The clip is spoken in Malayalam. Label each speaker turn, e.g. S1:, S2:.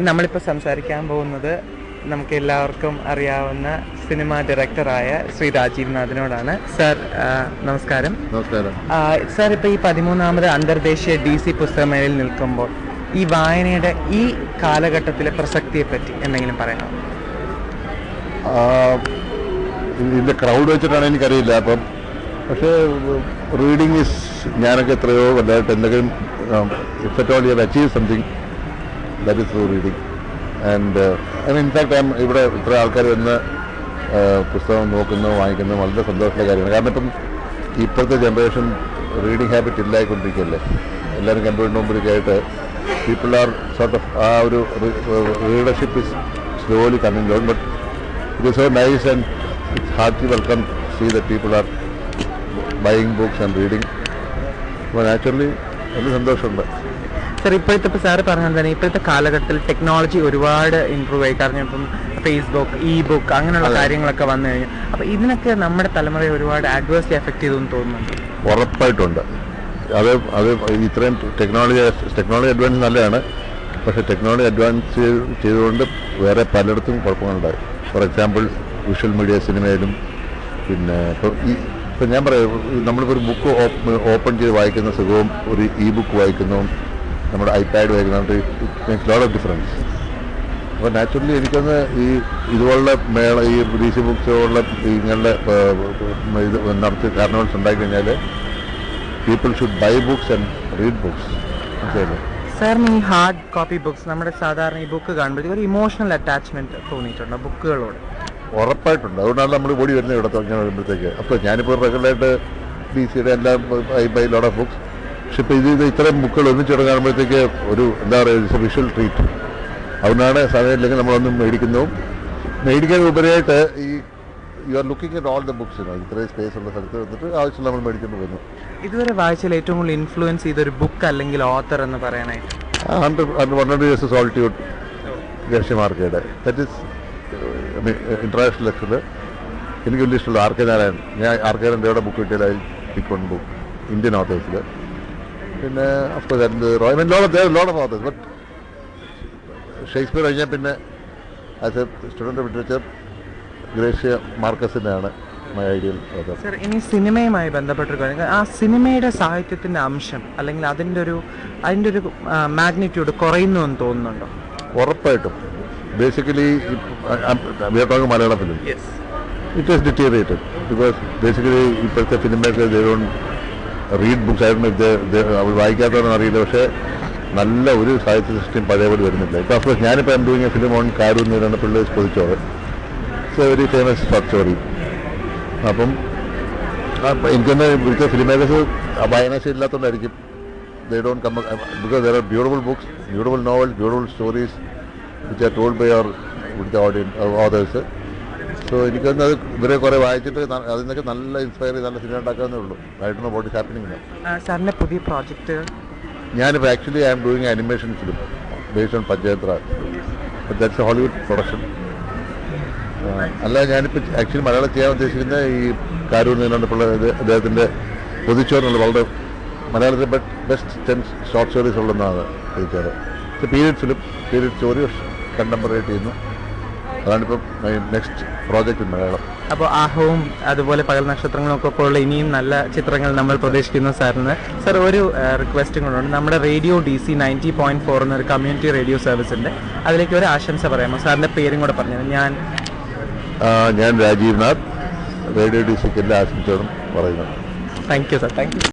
S1: നമ്മളിപ്പോൾ സംസാരിക്കാൻ പോകുന്നത് നമുക്ക് എല്ലാവർക്കും അറിയാവുന്ന സിനിമ ഡയറക്ടറായ ശ്രീ രാജീവ് നാഥിനോടാണ്. സർ നമസ്കാരം.
S2: നമസ്കാരം.
S1: സർ ഇപ്പോൾ ഈ പതിമൂന്നാമത് അന്തർദേശീയ ഡി സി പുസ്തകമേളയിൽ നിൽക്കുമ്പോൾ ഈ വായനയുടെ ഈ കാലഘട്ടത്തിലെ പ്രസക്തിയെ പറ്റി എന്തെങ്കിലും പറയണോ
S2: ആ, ഇതിന്റെ ക്രൗഡ് വെച്ചിട്ടാണ് എനിക്കറിയില്ല. അപ്പം പക്ഷേ റീഡിങ് ഇസ് ഞാനൊക്കെ എത്രയോ വലുതായിട്ട് എന്തെങ്കിലും if at all you achieve something that is reading and in fact ഇവിടെ ഇത്ര ആൾക്കാർ വന്ന് പുസ്തകം നോക്കുന്നു വാങ്ങിക്കുന്നു വളരെ സന്തോഷമുള്ള കാര്യമാണ്. കാരണം ഇപ്പം ഇപ്പോഴത്തെ ജനറേഷൻ റീഡിങ് ഹാബിറ്റ് ഇല്ലായിക്കൊണ്ടിരിക്കുകയല്ലേ? എല്ലാവരും കമ്പ്യൂട്ടറിന് മുമ്പിലൊക്കെ ആയിട്ട് പീപ്പിൾ ആർ സോർട്ട് ഓഫ് ആ ഒരു readership is slowly coming down but it is so nice and it's hearty welcome see that people are buying books and reading. അപ്പോൾ നാച്ചുറലി വലിയ സന്തോഷമുണ്ട്.
S1: സാർ ഇപ്പോഴത്തെ ഇപ്പോൾ സാറ് പറഞ്ഞത് തന്നെ ഇപ്പോഴത്തെ കാലഘട്ടത്തിൽ ടെക്നോളജി ഒരുപാട് ഇമ്പ്രൂവ് ആയി. കാരണം ഇപ്പം ഫേസ്ബുക്ക് ഇ ബുക്ക് അങ്ങനെയുള്ള. കാര്യങ്ങളൊക്കെ വന്നു കഴിഞ്ഞു. അപ്പോൾ ഇതിനൊക്കെ നമ്മുടെ തലമുറയെ ഒരുപാട് അഡ്വേഴ്സ്ലി എഫക്ട് ചെയ്തു തോന്നുന്നുണ്ട്?
S2: ഉറപ്പായിട്ടുണ്ട് അത് അത് ഇത്രയും ടെക്നോളജി ടെക്നോളജി അഡ്വാൻസ് നല്ലതാണ്. പക്ഷേ ടെക്നോളജി അഡ്വാൻസ് ചെയ്തുകൊണ്ട് വേറെ പലയിടത്തും കുഴപ്പങ്ങളുണ്ടായി. ഫോർ എക്സാമ്പിൾ വിഷ്വൽ മീഡിയ സിനിമയിലും പിന്നെ ഇപ്പോൾ ഈ ഇപ്പം ഞാൻ പറയാം നമ്മളിപ്പോൾ ഒരു ബുക്ക് ഓപ്പൺ ചെയ്ത് വായിക്കുന്ന സുഖവും ഒരു ഇ ബുക്ക് വായിക്കുന്നതും നമ്മുടെ ഐപാഡ് വായിക്കുന്നതും മേക്സ് ലോട്ട് ഓഫ് ഡിഫറൻസ് അപ്പോൾ നാച്ചുറലി എനിക്കൊന്ന് ഈ ഇതുപോലുള്ള മേള ഈ ഡി സി ബുക്ക് പോലുള്ള ഇങ്ങനെയുള്ള ഇത് നടത്തി കാരണവൽസ് ഉണ്ടാക്കി കഴിഞ്ഞാൽ people should buy books and read books മനസ്സിലായില്ലേ?
S1: സാറിന് ഈ ഹാർഡ് കോപ്പി ബുക്സ് നമ്മുടെ സാധാരണ ഈ ബുക്ക് കാണുമ്പോഴത്തേക്ക് ഒരു ഇമോഷണൽ അറ്റാച്ച്മെന്റ് തോന്നിയിട്ടുണ്ടോ ബുക്കുകളോട്.
S2: ഉറപ്പായിട്ടുണ്ട്. അതുകൊണ്ടാണ് നമ്മൾ ഓടി വരുന്നത് ഇവിടെ തുടങ്ങി വരുമ്പോഴത്തേക്ക്. അപ്പോൾ ഞാനിപ്പോൾ റെഗുലറായിട്ട് ഡി സിയുടെ എല്ലാം I buy load of books പക്ഷെ ഇപ്പോൾ ഇത് ഇത് ഇത്രയും ബുക്കുകൾ ഒന്നിച്ചിട കാണുമ്പോഴത്തേക്ക് ഒരു എന്താ പറയുക വിഷ്വൽ ട്രീറ്റ് അതുകൊണ്ടാണ് സമയമില്ലെങ്കിൽ നമ്മളൊന്നും മേടിക്കുന്നതും മേടിക്കാൻ ഉപരിയായിട്ട് ഈ you are looking at all the books ഇത്രയും സ്പേസ് ഉള്ള സ്ഥലത്ത് വന്നിട്ട് ആവശ്യം നമ്മൾ മേടിച്ചുകൊണ്ട് പോകുന്നു.
S1: ഇതുവരെ വായിച്ചതിൽ ഏറ്റവും കൂടുതൽ ഇൻഫ്ലുവൻസ് ചെയ്ത ഒരു ബുക്ക് അല്ലെങ്കിൽ ഓത്തർ എന്ന് പറയാനായിട്ട്.
S2: ഹൺഡ്രഡ് ഹൺഡ്രഡ് ഇയേഴ്സ് സോൾട്യൂഡ് ഗർഷ്യമാർക്കയുടെ ദറ്റ് ഇസ് ഇന്റർനാഷണൽ ലെക്ചർ എനിക്ക് വലിയ ഇഷ്ടമുള്ള ആർ കെ നാരായൺ ഞാൻ ആർ കെ നാരായണയുടെ ബുക്ക് കിട്ടിയാൽ പിക്ക് വൺ ബുക്ക് ഇന്ത്യൻ ഓത്തേഴ്സിൽ പിന്നെ of course റോയ്മൻ load load of authors but Shakespeare കഴിഞ്ഞാൽ പിന്നെ as a student of literature Garcia മാർക്കസിന്റെയാണ് my ideal
S1: sir ഇനി സിനിമയുമായി ബന്ധപ്പെട്ടൊരു കാര്യം. ആ സിനിമയുടെ സാഹിത്യത്തിന്റെ അംശം അല്ലെങ്കിൽ അതിന്റെ ഒരു അതിന്റെ ഒരു മാഗ്നിറ്റ്യൂഡ് കുറയുന്നു എന്ന് തോന്നുന്നുണ്ടോ?
S2: ഉറപ്പായിട്ടും. Basically we are talking Malayalam film it is deteriorated because basically ഇപ്പോഴത്തെ ദേ ദേവൺ റീഡ് ബുക്സ് ആയിരുന്നു അവൾ വായിക്കാത്തവരെന്ന് അറിയില്ല. പക്ഷേ നല്ല ഒരു സാഹിത്യ സൃഷ്ടിയും പഴയപടി വരുന്നില്ല. ഇപ്പോൾ അഫ്കോഴ്സ് ഞാനിപ്പോൾ am doing film on Karoor എന്ന് പിള്ളേർ Pothichoru it's a very famous short story അപ്പം എനിക്കൊന്ന് ഇവിടുത്തെ ഫിലിം മേക്കേഴ്സ് വായനാശീലം ഇല്ലാത്തതുകൊണ്ടായിരിക്കും they don't come because there are beautiful books beautiful novels beautiful stories which are told by അവർ ഇവിടുത്തെ ഓഡിയൻസ് ഓതേഴ്സ് സോ എനിക്കൊന്നും അത് ഇവരെ കുറെ വായിച്ചിട്ട് അതിൽ നിന്നൊക്കെ നല്ല ഇൻസ്പയർ ചെയ്ത് നല്ല സിനിമ ഉണ്ടാക്കാവുന്നേ ഉള്ളൂ. റൈറ്റിന് ബോഡി ഹാപ്പനിങ്
S1: സാറിന്റെ പുതിയ പ്രോജക്റ്റ്
S2: ഞാനിപ്പോൾ actually I am doing animation film based on panchayat raj that's a Hollywood production അല്ല ഞാനിപ്പോൾ ആക്ച്വലി മലയാളം ചെയ്യാൻ ഉദ്ദേശിക്കുന്ന ഈ കാരൂർ നീലണ്ടപ്പുള്ള അദ്ദേഹത്തിന്റെ പൊതിച്ചോറിനുള്ള വളരെ മലയാളത്തിലെ ബെസ്റ്റ് ടെൻ ഷോർട്ട് സ്റ്റോറീസ് ഉള്ളതാണ് it's period film period story contemporary ചെയ്യുന്നു. അതാണിപ്പം നെക്സ്റ്റ് പ്രോജക്റ്റ് മലയാളം
S1: അപ്പോൾ ആഹവും അതുപോലെ പകൽ നക്ഷത്രങ്ങളും ഒക്കെ പോലുള്ള ഇനിയും നല്ല ചിത്രങ്ങൾ നമ്മൾ പ്രതീക്ഷിക്കുന്നു സാറിന്. സാർ ഒരു റിക്വസ്റ്റും കൂടെ നമ്മുടെ radio D C ninety point four എന്നൊരു കമ്മ്യൂണിറ്റി റേഡിയോ സർവീസ് ഉണ്ട്. അതിലേക്ക് ഒരു ആശംസ പറയാമോ? സാറിന്റെ പേരും കൂടെ പറഞ്ഞു ഞാൻ
S2: ഞാൻ രാജീവ് നാഥ്. റേഡിയോ ഡി സിക്ക് എല്ലാ ആശംസകളും പറയുന്നു.
S1: Thank you sir thank you